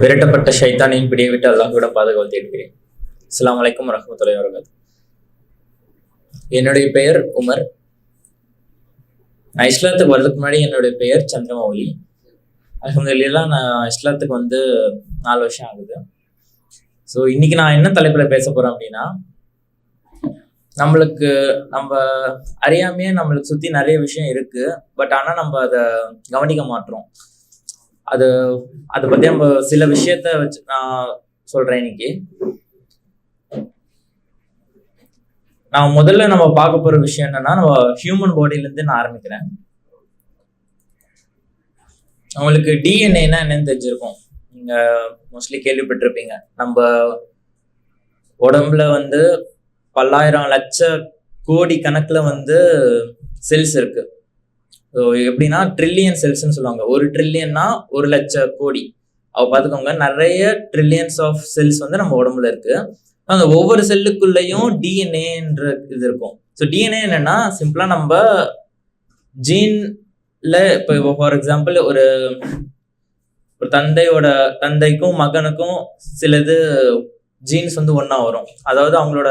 விரட்டப்பட்ட ஷைத்தானின் பிடியை விட்டு அல்லாஹ்விட பாதுகாவல் தேடுகிறேன். அஸ்லாம் வலைக்கம் வரஹ்மத்துல்லாஹி வரகாத்து என்னுடைய பெயர் உமர். நான் இஸ்லாத்துக்கு வர்றதுக்கு முன்னாடி என்னுடைய பெயர் சந்திரமௌலி. அலமதுல்லா நான் இஸ்லாத்துக்கு வந்து நாலு வருஷம் ஆகுது. ஸோ இன்னைக்கு நான் என்ன தலைப்பில் பேச போறேன் அப்படின்னா நம்மளுக்கு நம்ம அறியாமையே நம்மளுக்கு சுற்றி நிறைய விஷயம் இருக்கு. பட் ஆனால் நம்ம அதை கவனிக்க மாட்டோம். அது அதை பற்றி நம்ம சில விஷயத்த வச்சு நான் சொல்கிறேன் இன்னைக்கு. நான் முதல்ல நம்ம பார்க்க போகிற விஷயம் என்னன்னா நம்ம ஹியூமன் பாடியிலேருந்து நான் ஆரம்பிக்கிறேன். அவங்களுக்கு டிஎன்ஏனா என்னன்னு தெரிஞ்சிருக்கும். நீங்கள் மோஸ்ட்லி கேள்விப்பட்டிருப்பீங்க. நம்ம உடம்புல வந்து பல்லாயிரம் லட்ச கோடி கணக்கில் வந்து செல்ஸ் இருக்கு. ஸோ எப்படின்னா ட்ரில்லியன் செல்ஸ்ன்னு சொல்லுவாங்க. ஒரு ட்ரில்லியன்னா ஒரு லட்ச கோடி. அவ பார்த்துக்கோங்க நிறைய ட்ரில்லியன்ஸ் ஆஃப் செல்ஸ் வந்து நம்ம உடம்புல இருக்கு. அந்த ஒவ்வொரு செல்லுக்குள்ளேயும் டிஎன்ஏன்ற இது இருக்கும். ஸோ டிஎன்ஏ என்னன்னா சிம்பிளா நம்ம ஜீன்ல இப்போ ஃபார் எக்ஸாம்பிள் ஒரு ஒரு தந்தையோட தந்தைக்கும் மகனுக்கும் சிலது ஜீன்ஸ் வந்து ஒன்றா வரும். அதாவது அவங்களோட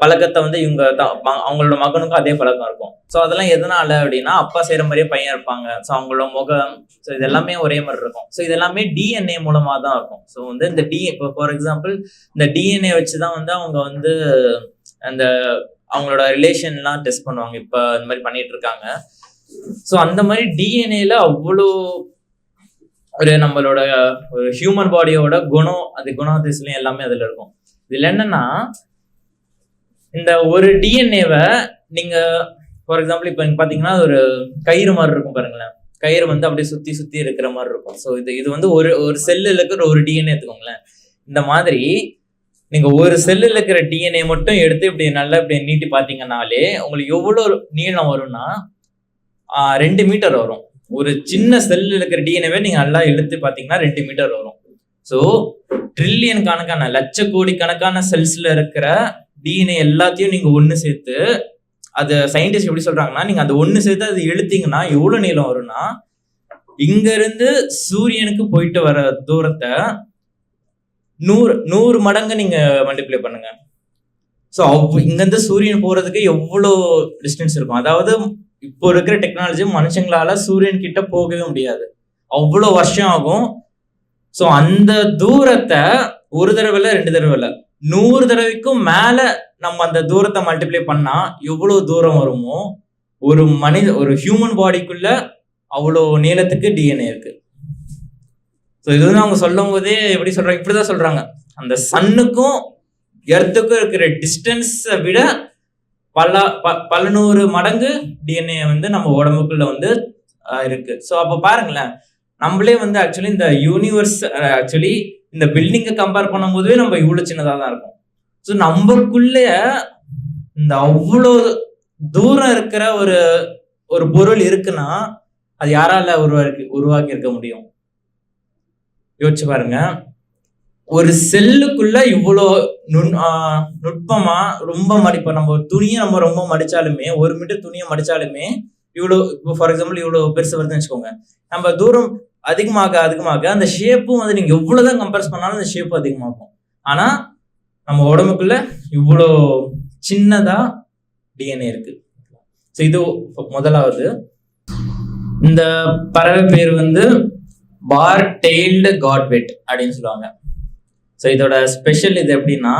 பழக்கத்தை வந்து இவங்க தான் அவங்களோட மகனுக்கும் அதே பழக்கம் இருக்கும். ஸோ அதெல்லாம் எதனால அப்படின்னா அப்பா செய்கிற மாதிரியே பையன் இருப்பாங்க. ஸோ அவங்களோட முகம் ஸோ இது எல்லாமே ஒரே மாதிரி இருக்கும். ஸோ இது எல்லாமே டிஎன்ஏ மூலமா தான் இருக்கும். ஸோ வந்து இந்த டி இப்போ ஃபார் எக்ஸாம்பிள் இந்த டிஎன்ஏ வச்சு தான் வந்து அவங்க வந்து அந்த அவங்களோட ரிலேஷன்லாம் டெஸ்ட் பண்ணுவாங்க. இப்போ இந்த மாதிரி பண்ணிட்டு இருக்காங்க. ஸோ அந்த மாதிரி டிஎன்ஏல அவ்வளோ ஒரு நம்மளோட ஒரு ஹியூமன் பாடியோட குணம் அது குணாதிசலையும் எல்லாமே அதில் இருக்கும். இதில் என்னன்னா இந்த ஒரு டிஎன்ஏவை நீங்க ஃபார் எக்ஸாம்பிள் இப்போ பார்த்தீங்கன்னா பாத்தீங்கன்னா ஒரு கயிறு மாதிரி இருக்கும் பாருங்களேன். கயிறு வந்து அப்படியே சுத்தி சுத்தி இருக்கிற மாதிரி இருக்கும். ஸோ இது இது வந்து ஒரு ஒரு செல்லில் இருக்கிற ஒரு டிஎன்ஏ எடுத்துக்கோங்களேன் இந்த மாதிரி நீங்க ஒரு செல்லில் இருக்கிற டிஎன்ஏ மட்டும் எடுத்து இப்படி நல்லா இப்படி நீட்டி பார்த்தீங்கன்னாலே உங்களுக்கு எவ்வளோ நீளம் வரும்னா ரெண்டு மீட்டர் வரும். ஒரு சின்ன செல்லில் இருக்கிற டிஎன்ஏவை நீங்க நல்லா இழுத்து பார்த்தீங்கன்னா ரெண்டு மீட்டர் வரும். ஸோ ட்ரில்லியன் கணக்கான லட்ச கோடி கணக்கான செல்ஸ்ல இருக்கிற டிஎன்ஏ எல்லாத்தையும் நீங்க ஒன்று சேர்த்து அது சயின்டிஸ்ட் எப்படி சொல்றாங்கன்னா நீங்க அந்த ஒன்று சேர்த்து அது இழுத்தீங்கன்னா எவ்வளவு நீளம் வரும்னா இங்க இருந்து சூரியனுக்கு போயிட்டு வர தூரத்தை நூறு நூறு மடங்கு நீங்க மல்டிப்ளை பண்ணுங்க. ஸோ அவ் இங்கேருந்து சூரியன் போறதுக்கு எவ்வளோ டிஸ்டன்ஸ் இருக்கும்? அதாவது இப்போ இருக்கிற டெக்னாலஜி மனுஷங்களால சூரியன் கிட்ட போகவே முடியாது. அவ்வளோ வருஷம் ஆகும். ஸோ அந்த தூரத்தை ஒரு தடவை இல்லை ரெண்டு தடவை இல்லை நூறு தடவைக்கும் மேல நம்ம அந்த தூரத்தை மல்டிப்ளை பண்ணா எவ்வளவு தூரம் வருமோ ஒரு மனித ஒரு ஹியூமன் பாடிக்குள்ள அவ்வளோ நீளத்துக்கு டிஎன்ஏ இருக்கு. ஸோ இது வந்து அவங்க சொல்லும் போதே எப்படி சொல்றாங்க? இப்படிதான் சொல்றாங்க. அந்த சன்னுக்கும் எர்த்துக்கும் இருக்கிற டிஸ்டன்ஸை விட பல ப- பல நூறு மடங்கு டிஎன்ஏ வந்து நம்ம உடம்புக்குள்ள வந்து இருக்கு. ஸோ அப்போ பாருங்களேன். நம்மளே வந்து ஆக்சுவலி இந்த யூனிவர்ஸ் ஆக்சுவலி இந்த பில்டிங்கை கம்பேர் பண்ணும்போதுவே நம்ம இவ்வளோ சின்னதாக தான் இருக்கும். ஸோ நம்மக்குள்ளே இந்த அவ்வளோ தூரம் இருக்கிற ஒரு ஒரு பொருள் இருக்குன்னா அது யாரால உருவாக்கி உருவாக்கி இருக்க முடியும்? யோசிச்சு பாருங்க. ஒரு செல்லுக்குள்ள இவ்வளோ நுண் ஆஹ் நுட்பமா ரொம்ப மடிப்போம் நம்ம ஒரு துணியை நம்ம ரொம்ப மடிச்சாலுமே ஒரு மீட்டர் துணியை மடிச்சாலுமே இவ்வளோ இப்போ ஃபார் எக்ஸாம்பிள் இவ்வளோ பெருசு வருதுன்னு வச்சுக்கோங்க. நம்ம தூரம் அதிகமாக அதிகமாக அந்த ஷேப்பும் வந்து நீங்கள் எவ்வளோ தான் கம்பேர்ஸ் பண்ணாலும் அந்த ஷேப் அதிகமாகும். ஆனால் நம்ம உடம்புக்குள்ள இவ்வளோ சின்னதாக டிஎன்ஏ இருக்கு. ஸோ இது முதலாவது. இந்த பறவை பேர் வந்து பார் டெய்ல்டு காட்வெட் அப்படின்னு சொல்லுவாங்க. ஸோ இதோட ஸ்பெஷல் இது எப்படின்னா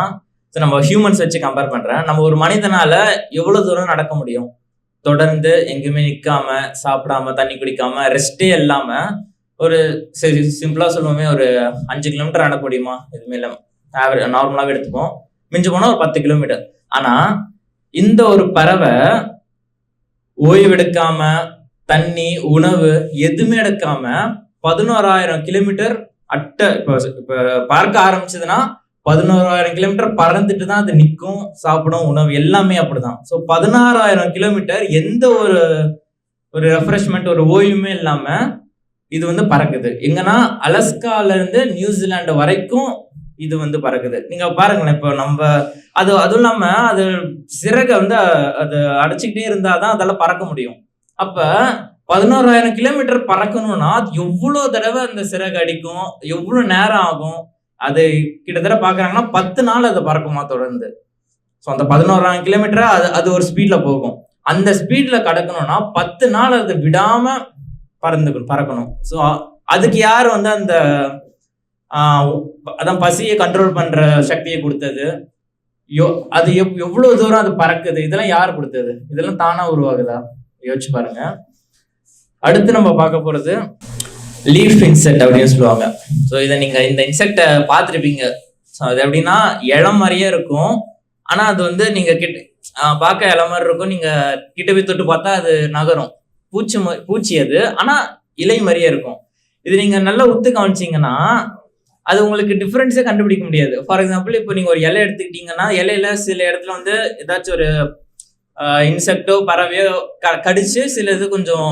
ஸோ நம்ம ஹியூமன்ஸ் வச்சு கம்பேர் பண்ணுறேன் நம்ம ஒரு மனிதனால எவ்வளோ தூரம் நடக்க முடியும்? தொடர்ந்து எங்கேயுமே நிற்காம சாப்பிடாம தண்ணி குடிக்காம ரெஸ்டே இல்லாமல் ஒரு சரி சிம்பிளாக சொல்லுவோமே ஒரு அஞ்சு கிலோமீட்டர் ஆட முடியுமா? எதுவுமே இல்லை ஆவரேஜ் நார்மலாகவே எடுத்துப்போம். மிஞ்சி போனால் ஒரு பத்து கிலோமீட்டர் ஆனால் இந்த ஒரு பறவை ஓய்வெடுக்காம தண்ணி உணவு எதுவுமே எடுக்காம பதினோராயிரம் கிலோமீட்டர் அட்ட இப்போ இப்போ பார்க்க ஆரம்பிச்சதுன்னா பதினோராயிரம் கிலோமீட்டர் பறந்துட்டு தான் அது நிற்கும் சாப்பிடும் உணவு எல்லாமே அப்படிதான். ஸோ பதினாறாயிரம் கிலோமீட்டர் எந்த ஒரு ஒரு ரெஃப்ரெஷ்மெண்ட் ஒரு ஓய்வுமே இல்லாமல் இது வந்து பறக்குது. எங்கன்னா அலஸ்கால இருந்து வரைக்கும் இது வந்து பறக்குது. நீங்க பாருங்களேன் இப்போ நம்ம அது அதுவும் இல்லாம அது சிறகை வந்து அது அடைச்சிக்கிட்டே இருந்தாதான் அதெல்லாம் பறக்க முடியும். அப்ப பதினோராயிரம் கிலோமீட்டர் பறக்கணும்னா அது தடவை அந்த சிறகு அடிக்கும்? எவ்வளோ நேரம் ஆகும்? அது கிட்டத்தட்ட பாக்குறாங்கன்னா பத்து நாள் அது பறக்குமா தொடர்ந்து? ஸோ அந்த பதினோராயிரம் கிலோமீட்டர் அது அது ஒரு ஸ்பீட்ல போகும். அந்த ஸ்பீட்ல கடக்கணும்னா பத்து நாள் அது விடாம பறந்துக்கணும் பறக்கணும். ஸோ அதுக்கு யார் வந்து அந்த அதான் பசியை கண்ட்ரோல் பண்ற சக்தியை கொடுத்தது? யோ அது எவ் எவ்வளவு தூரம் அது பறக்குது? இதெல்லாம் யார் கொடுத்தது? இதெல்லாம் தானா உருவாகுதா? யோசிச்சு பாருங்க. அடுத்து நம்ம பார்க்க போறது லீஃப் இன்செக்ட் அப்படின்னு சொல்லுவாங்க. ஸோ இதை நீங்க இந்த இன்செக்டை பார்த்துருப்பீங்க. ஸோ அது எப்படின்னா இளம் மாதிரியே இருக்கும். ஆனா அது வந்து நீங்க கிட்ட பார்க்க இளம் மாதிரி இருக்கும். நீங்க கிட்ட போய் தொட்டு பார்த்தா அது நகரும். பூச்சி ம- பூச்சி அது ஆனா இலை மாதிரியே இருக்கும். இது நீங்க நல்லா உத்து கவனிச்சிங்கன்னா அது உங்களுக்கு டிஃப்ரென்ஸே கண்டுபிடிக்க முடியாது. ஃபார் எக்ஸாம்பிள் இப்போ நீங்கள் ஒரு இலை எடுத்துக்கிட்டீங்கன்னா இலையில சில இடத்துல வந்து ஏதாச்சும் ஒரு இன்செக்டோ பறவையோ க- கடிச்சு சில இது கொஞ்சம்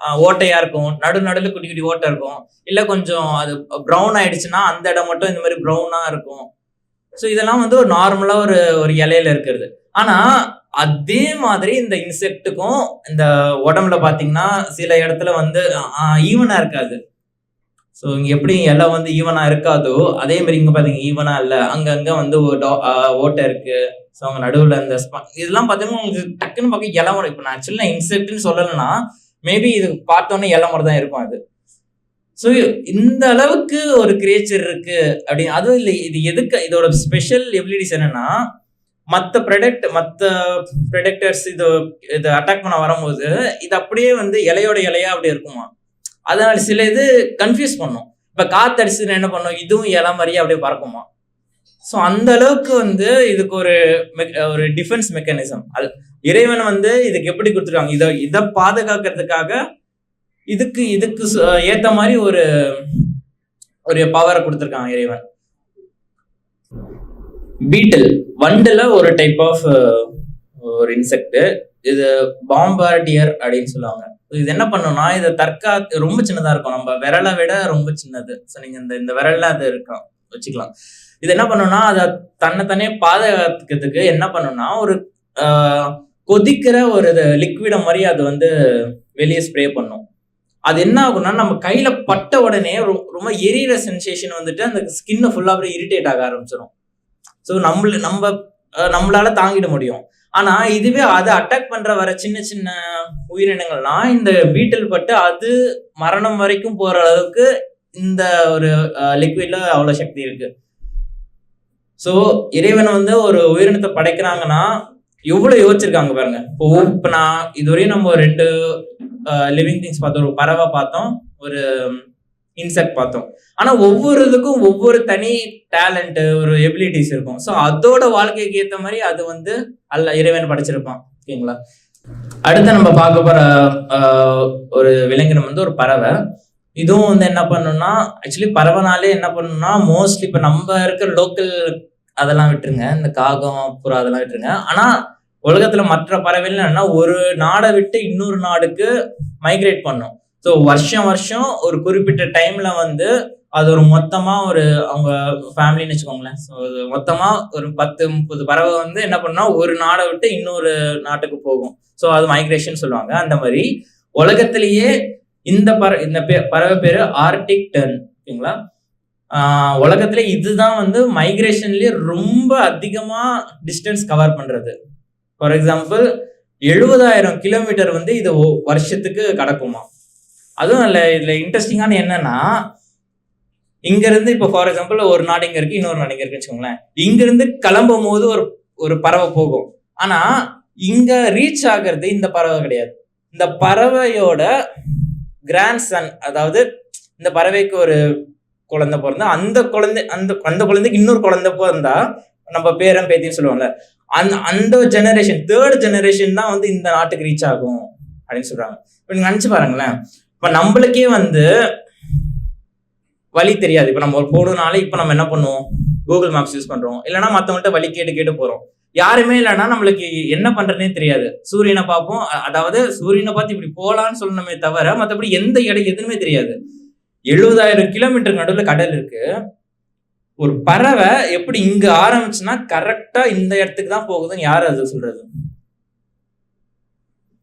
ஓட்டையாக ஓட்டையா இருக்கும். நடு நடுவில் குட்டி குட்டி ஓட்டை இருக்கும். இல்லை கொஞ்சம் அது ப்ரௌன் ஆயிடுச்சுன்னா அந்த இடம் மட்டும் இந்த மாதிரி ப்ரௌனாக இருக்கும். ஸோ இதெல்லாம் வந்து ஒரு நார்மலாக ஒரு ஒரு இலையில இருக்கிறது. ஆனால் அதே மாதிரி இந்த இன்செக்ட்டுக்கும் இந்த உடம்புல பார்த்தீங்கன்னா சில இடத்துல வந்து ஈவனாக இருக்காது. ஸோ இங்கே எப்படி இலை வந்து ஈவனாக இருக்காதோ அதே மாதிரி இங்கே பார்த்தீங்க ஈவனாக இல்லை. அங்கங்கே வந்து ஓட்டை இருக்குது ஸோ அவங்க நடுவில் இந்த spa- இதெல்லாம் பார்த்தீங்கன்னா உங்களுக்கு டக்குன்னு பார்க்க இலை முறை இப்போ நான் ஆக்சுவலி நான் இன்செக்ட்னு சொல்லலைன்னா மேபி இது பார்த்தோன்னே இலை முறை தான் இருக்கும் அது. ஸோ இந்த அளவுக்கு ஒரு கிரியேச்சர் இருக்குது அப்படின்னு அதுவும் இல்லை இது எதுக்கு இதோட ஸ்பெஷல் எபிலிட்டிஸ் என்னென்னா மற்ற ப்ரெடக்ட் மற்ற ப்ரெடக்டர்ஸ் இது இது அட்டாக் பண்ண வரும்போது இது அப்படியே வந்து இலையோட இலையா அப்படி இருக்குமா? அதனால சில இது கன்ஃபியூஸ் பண்ணும். இப்போ காத்து அடிச்சுன்னா என்ன பண்ணும்? இதுவும் இலை மாதிரியே அப்படியே பறக்குமா? ஸோ அந்த அளவுக்கு வந்து இதுக்கு ஒரு ஒரு டிஃபென்ஸ் மெக்கானிசம் அது இறைவன் வந்து இதுக்கு எப்படி கொடுத்துருக்காங்க? இதை இதை பாதுகாக்கிறதுக்காக இதுக்கு இதுக்கு ஏற்ற மாதிரி ஒரு ஒரு பவரை கொடுத்துருக்காங்க இறைவன். பீட்டில் வண்டில் ஒரு டைப் ஆஃப் ஒரு இன்செக்ட் இது பாம்பார்டியர் அப்படின்னு சொல்லுவாங்க. இது என்ன பண்ணும்னா இது தற்கா ரொம்ப சின்னதாக இருக்கும். நம்ம விரலை விட ரொம்ப சின்னது. ஸோ நீங்கள் இந்த இந்த விரலில் அது இருக்கும் வச்சுக்கலாம். இது என்ன பண்ணும்னா அதை தன்னைத்தானே பாதுகாத்துக்கிறதுக்கு என்ன பண்ணும்னா ஒரு கொதிக்கிற ஒரு லிக்விட மாதிரி அது வந்து வெளியே ஸ்ப்ரே பண்ணும். அது என்ன ஆகும்னா நம்ம கையில பட்ட உடனே ரொம்ப எரியிற சென்சேஷன் வந்துட்டு அந்த ஸ்கின்னை ஃபுல்லாக அப்படியே இரிட்டேட் ஆக ஆரம்பிச்சிடும் ஸோ நம்மள நம்ம நம்மளால தாங்கிட முடியும். ஆனா இதுவே அதை அட்டாக் பண்ற வர சின்ன சின்ன உயிரினங்கள்லாம் இந்த பீட்டில் பட்டு அது மரணம் வரைக்கும் போற அளவுக்கு இந்த ஒரு லிக்விட்ல அவ்வளவு சக்தி இருக்கு. ஸோ இறைவன் வந்து ஒரு உயிரினத்தை படைக்கிறாங்கன்னா எவ்வளவு யோசிச்சிருக்காங்க பாருங்க. இப்போ இப்போ நான் இதுவரையும் நம்ம ரெண்டு லிவிங் திங்ஸ் பார்த்தோம் ஒரு பறவை பார்த்தோம் ஒரு இன்செக்ட் பார்த்தோம். ஆனா ஒவ்வொரு இதுக்கும் ஒவ்வொரு தனி டேலண்ட் ஒரு எபிலிட்டிஸ் இருக்கும். ஸோ அதோட வாழ்க்கைக்கு ஏத்த மாதிரி அது வந்து அல்ல இறைவன் படைச்சிருப்பான். ஓகேங்களா? அடுத்து நம்ம பார்க்க போற ஒரு விலங்கினம் வந்து ஒரு பறவை. இதுவும் வந்து என்ன பண்ணும்னா ஆக்சுவலி பறவைனாலே என்ன பண்ணும்னா மோஸ்ட்லி இப்ப நம்ம இருக்கிற லோக்கல் அதெல்லாம் விட்டுருங்க. இந்த காகம் புறா அதெல்லாம் விட்டுருங்க. ஆனா உலகத்துல மற்ற பறவைகள் என்னன்னா ஒரு நாடை விட்டு இன்னொரு நாடுக்கு மைக்ரேட் பண்ணும். ஸோ வருஷம் வருஷம் ஒரு குறிப்பிட்ட டைம்ல வந்து அது ஒரு மொத்தமா ஒரு அவங்க ஃபேமிலின்னு வச்சுக்கோங்களேன். ஸோ அது மொத்தமா ஒரு பத்து முப்பது பறவை வந்து என்ன பண்ணா ஒரு நாடை விட்டு இன்னொரு நாட்டுக்கு போகும். ஸோ அது மைக்ரேஷன் சொல்லுவாங்க. அந்த மாதிரி உலகத்திலேயே இந்த பற இந்த பே பறவை பேர் ஆர்டிக் டர்ன் ஓகேங்களா? உலகத்துல இதுதான் வந்து மைக்ரேஷன்லயே ரொம்ப அதிகமா டிஸ்டன்ஸ் கவர் பண்றது. ஃபார் எக்ஸாம்பிள் எழுபதாயிரம் கிலோமீட்டர் வந்து இது வருஷத்துக்கு கடக்குமா அதுவும் இல்லை இதில் இன்ட்ரெஸ்டிங்கான என்னன்னா இங்க இருந்து இப்போ ஃபார் எக்ஸாம்பிள் ஒரு நாடு இங்கே இருக்கு இன்னொரு நாடு இங்கே இருக்குன்னு வச்சுக்கோங்களேன். இங்கேருந்து கிளம்பும் போது ஒரு ஒரு பறவை போகும். ஆனா இங்க ரீச் ஆகிறது இந்த பறவை கிடையாது. இந்த பறவையோட கிராண்ட் சன் அதாவது இந்த பறவைக்கு ஒரு குழந்தை பிறந்தா அந்த குழந்தை அந்த அந்த குழந்தைக்கு இன்னொரு குழந்தை பிறந்தா நம்ம பேரன் பேத்தின்னு சொல்லுவாங்கல்ல அந்த அந்த ஜெனரேஷன் தேர்ட் ஜெனரேஷன் தான் வந்து இந்த நாட்டுக்கு ரீச் ஆகும் அப்படின்னு சொல்றாங்க. இப்போ நீங்க நினைச்சு பாருங்களேன் இப்போ நம்மளுக்கே வந்து வழி தெரியாது. இப்போ நம்ம ஒரு போடுனால இப்போ நம்ம என்ன பண்ணுவோம்? கூகுள் மேப்ஸ் யூஸ் பண்றோம். இல்லைன்னா மற்றவங்கள்ட்ட வழி கேட்டு கேட்டு போறோம். யாருமே இல்லைன்னா நம்மளுக்கு என்ன பண்றதுனே தெரியாது. சூரியனை பார்ப்போம். அதாவது சூரியனை பார்த்து இப்படி போகலான்னு சொல்லணுமே தவிர மற்றபடி எந்த இடம் எதுவுமே தெரியாது. எழுபதாயிரம் கிலோமீட்டர் நடுவில் கடல் இருக்கு. ஒரு பறவை எப்படி இங்க ஆரம்பிச்சுன்னா கரெக்டா இந்த இடத்துக்கு தான் போகுதுன்னு யார் அது சொல்றது?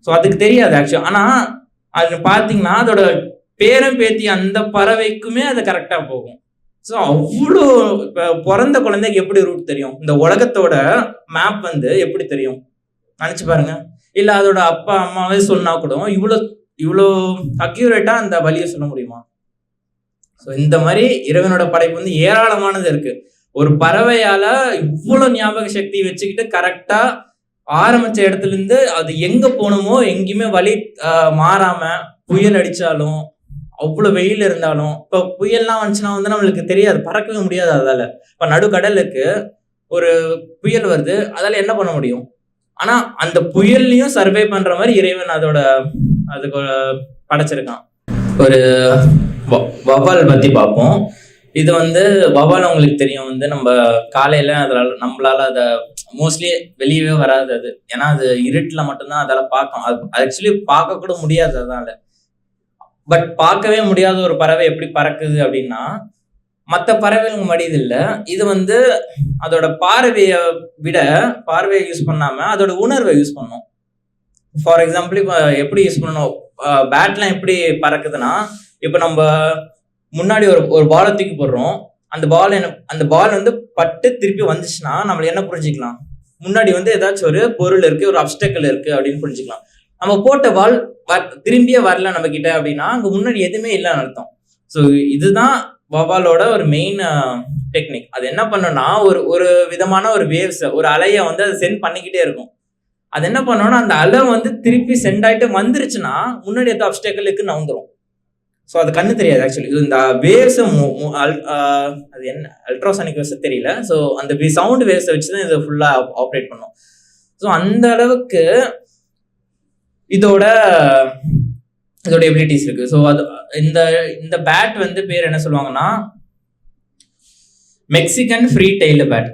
ஸோ அதுக்கு தெரியாது ஆக்சுவலி ஆனா அது பார்த்தீங்கன்னா அதோட பேரன் பேத்தி அந்த பறவைக்குமே அது கரெக்டாக போகும். ஸோ அவ்வளோ இப்போ பிறந்த குழந்தைக்கு எப்படி ரூட் தெரியும்? இந்த உலகத்தோட மேப் வந்து எப்படி தெரியும்? நினச்சி பாருங்க. இல்லை அதோட அப்பா அம்மாவே சொன்னா கூட இவ்வளோ இவ்வளோ அக்யூரேட்டாக அந்த வழியை சொல்ல முடியுமா? ஸோ இந்த மாதிரி இறைவனோட படைப்பு வந்து ஏராளமானது இருக்கு. ஒரு பறவையால இவ்வளோ ஞாபக சக்தி வச்சுக்கிட்டு கரெக்டாக ஆரம்பிச்ச இடத்துல இருந்து அது எங்க போகணுமோ எங்கேயுமே வழி மாறாம புயல் அடிச்சாலும் அவ்வளோ வெயில் இருந்தாலும் இப்போ புயல்லாம் வந்துச்சுன்னா வந்து நம்மளுக்கு தெரியாது பறக்கவே முடியாது அதால. இப்போ நடுக்கடலுக்கு ஒரு புயல் வருது அதால என்ன பண்ண முடியும்? ஆனா அந்த புயல்லையும் சர்வே பண்ற மாதிரி இறைவன் அதோட அதுக்கு படைச்சிருக்கான். ஒரு வ- பத்தி பார்ப்போம். இது வந்து வவால் உங்களுக்கு தெரியும். வந்து நம்ம காலையில அதில் நம்மளால அதை மோஸ்ட்லி வெளியவே வராது அது. ஏன்னா அது இருட்டில் மட்டும்தான் அதால் பார்க்கும். அது ஆக்சுவலி பார்க்க கூட முடியாது அதனால பட் பார்க்கவே முடியாத ஒரு பறவை எப்படி பறக்குது அப்படின்னா மற்ற பறவைகளுக்கு மடியது இல்லை. இது வந்து அதோட பார்வையை விட பார்வையை யூஸ் பண்ணாமல் அதோட உணர்வை யூஸ் பண்ணும். ஃபார் எக்ஸாம்பிள் இப்போ எப்படி யூஸ் பண்ணணும்? பேட்லாம் எப்படி பறக்குதுன்னா இப்போ நம்ம முன்னாடி ஒரு ஒரு பாலை தூக்கி போடுறோம். அந்த பால் என்ன அந்த பால் வந்து பட்டு திருப்பி வந்துச்சுன்னா நம்மள என்ன புரிஞ்சுக்கலாம்? முன்னாடி வந்து ஏதாச்சும் ஒரு பொருள் இருக்கு ஒரு அப்டக்கல் இருக்கு அப்படின்னு புரிஞ்சுக்கலாம். நம்ம போட்ட பால் திரும்பியே வரல நம்ம கிட்ட அப்படின்னா அங்க முன்னாடி எதுவுமே இல்லைன்னு அர்த்தம். ஸோ இதுதான் வவாலோட ஒரு மெயின் டெக்னிக் அது என்ன பண்ணோம்னா ஒரு ஒரு விதமான ஒரு வேவ்ஸ் ஒரு அலையை வந்து அதை சென்ட் பண்ணிக்கிட்டே இருக்கும். அது என்ன பண்ணோம்னா அந்த அலை வந்து திருப்பி சென்ட் ஆயிட்டு வந்துருச்சுன்னா முன்னாடி எந்த அப்டக்கலுக்கு நவுந்துரும். ஸோ அது கண்ணு தெரியாது ஆக்சுவலி இந்த வேவ்ஸ் அது என்ன? அல்ட்ராசானிக் வேவ்ஸ் தெரியல. ஸோ அந்த சவுண்ட் வேவ்ஸை வச்சு தான் இதை ஃபுல்லாக ஆப்ரேட் பண்ணும். ஸோ அந்த அளவுக்கு இதோட இதோட எபிலிட்டிஸ் இருக்கு. ஸோ அது இந்த இந்த பேட் வந்து பேர் என்ன சொல்லுவாங்கன்னா மெக்சிகன் ஃப்ரீ டெய்ல பேட்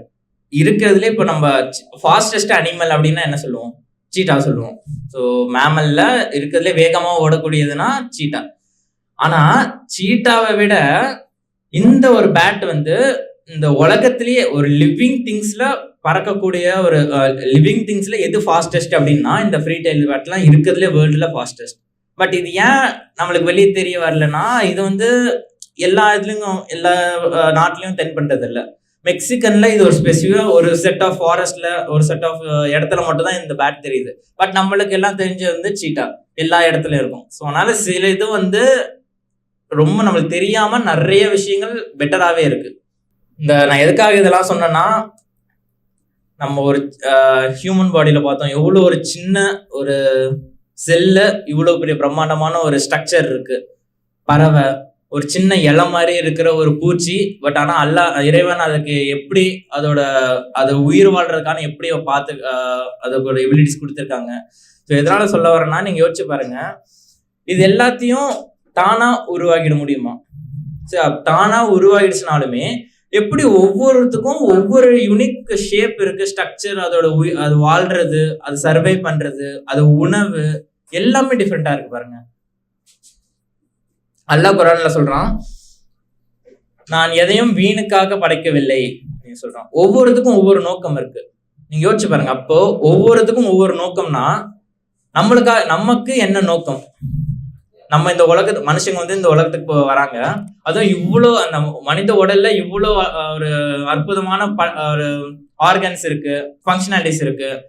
இருக்கிறதுல இப்போ நம்ம ஃபாஸ்டஸ்ட் அனிமல் அப்படின்னா என்ன சொல்லுவோம்? சீட்டா சொல்லுவோம். ஸோ மேமல்ல இருக்கிறதுல வேகமாக ஓடக்கூடியதுன்னா சீட்டா ஆனா சீட்டாவை விட இந்த ஒரு பேட் வந்து இந்த உலகத்திலேயே ஒரு லிவிங் திங்ஸ்ல பறக்கக்கூடிய ஒரு லிவிங் திங்ஸ்ல எது ஃபாஸ்டஸ்ட் அப்படின்னா இந்த ஃப்ரீ டைல் பேட்லாம் இருக்கிறதுலே வேர்ல்டுல ஃபாஸ்டஸ்ட் பட் இது ஏன் நம்மளுக்கு வெளியே தெரிய வரலன்னா இது வந்து எல்லா இதுலையும் எல்லா நாட்டிலையும் தென் பண்றது இல்லை மெக்சிகன்ல இது ஒரு ஸ்பெசிஃபிக்கா ஒரு செட் ஆஃப் ஃபாரஸ்ட்ல ஒரு செட் ஆஃப் இடத்துல மட்டும் தான் இந்த பேட் தெரியுது. பட் நம்மளுக்கு எல்லாம் தெரிஞ்சது வந்து சீட்டா எல்லா இடத்துலயும் இருக்கும். ஸோ அதனால சில இது வந்து ரொம்ப நம்மளுக்கு தெரியாம நிறைய விஷயங்கள் பெட்டராகவே இருக்கு. இந்த நான் எதுக்காக இதெல்லாம் சொன்னேன்னா நம்ம ஒரு ஹியூமன் பாடியில பார்த்தோம் எவ்வளோ ஒரு சின்ன ஒரு செல்ல இவ்வளோ பெரிய பிரம்மாண்டமான ஒரு ஸ்ட்ரக்சர் இருக்கு. பறவை ஒரு சின்ன இலை மாதிரி இருக்கிற ஒரு பூச்சி பட் ஆனால் அல்லா இறைவன் அதுக்கு எப்படி அதோட அது உயிர் வாழ்றதுக்கான எப்படி பார்த்து அதோட எபிலிட்டிஸ் கொடுத்துருக்காங்க. ஸோ எதனால சொல்ல வரேன்னா நீங்க யோசிச்சு பாருங்க. இது எல்லாத்தையும் தானா உருவாக்கிட முடியுமா? சரி தானாக தானா உருவாகிடுச்சுனாலுமே எப்படி ஒவ்வொருத்துக்கும் ஒவ்வொரு யுனிக் ஷேப் இருக்கு ஸ்ட்ரக்சர் அதோட உயி- அது வாழ்றது அது சர்வை பண்றது அது உணவு எல்லாமே டிஃப்ரெண்டா இருக்கு பாருங்க. அல்லாஹ் குரான்ல சொல்றான்? நான் எதையும் வீணுக்காக படைக்கவில்லை அப்படின்னு சொல்றான். ஒவ்வொருத்துக்கும் ஒவ்வொரு நோக்கம் இருக்கு. நீங்க யோசிச்சு பாருங்க. அப்போ ஒவ்வொருத்துக்கும் ஒவ்வொரு நோக்கம்னா நம்மளுக்கா நமக்கு என்ன நோக்கம்? நம்ம இந்த உலகத்து மனுஷங்க வந்து இந்த உலகத்துக்கு இப்போ வராங்க. அதுவும் இவ்வளோ அந்த மனித உடல்ல இவ்வளோ ஒரு அற்புதமான ப- ஒரு ஆர்கன்ஸ் இருக்கு ஃபங்க்ஷனாலிட்டிஸ் இருக்கு.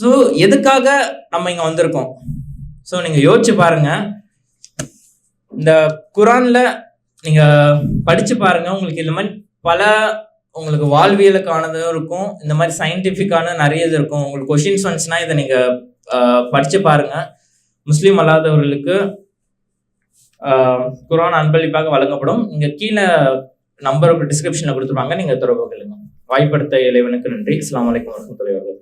ஸோ எதுக்காக நம்ம இங்க வந்திருக்கோம்? ஸோ நீங்க யோசிச்சு பாருங்க. இந்த குரான்ல நீங்க படிச்சு பாருங்க. உங்களுக்கு இந்த மாதிரி பல உங்களுக்கு வாழ்வியலுக்கானதும் இருக்கும். இந்த மாதிரி சயின்டிஃபிக்கான நிறைய இது இருக்கும். உங்களுக்கு கொஷின்ஸ் வந்துச்சுன்னா இதை நீங்க படித்து படிச்சு பாருங்க. முஸ்லீம் அல்லாதவர்களுக்கு குரான் அன்பளிப்பாக வழங்கப்படும். இங்கே கீழே நம்பர் டிஸ்கிரிப்ஷன்ல கொடுத்துருப்பாங்க. நீங்க தொடர்பு கொள்ளுங்க. வாய்ப்படுத்த இறைவனுக்கு நன்றி. இஸ்லாம் வலைக்கம் வரமத்துல வபரகாத்துஹு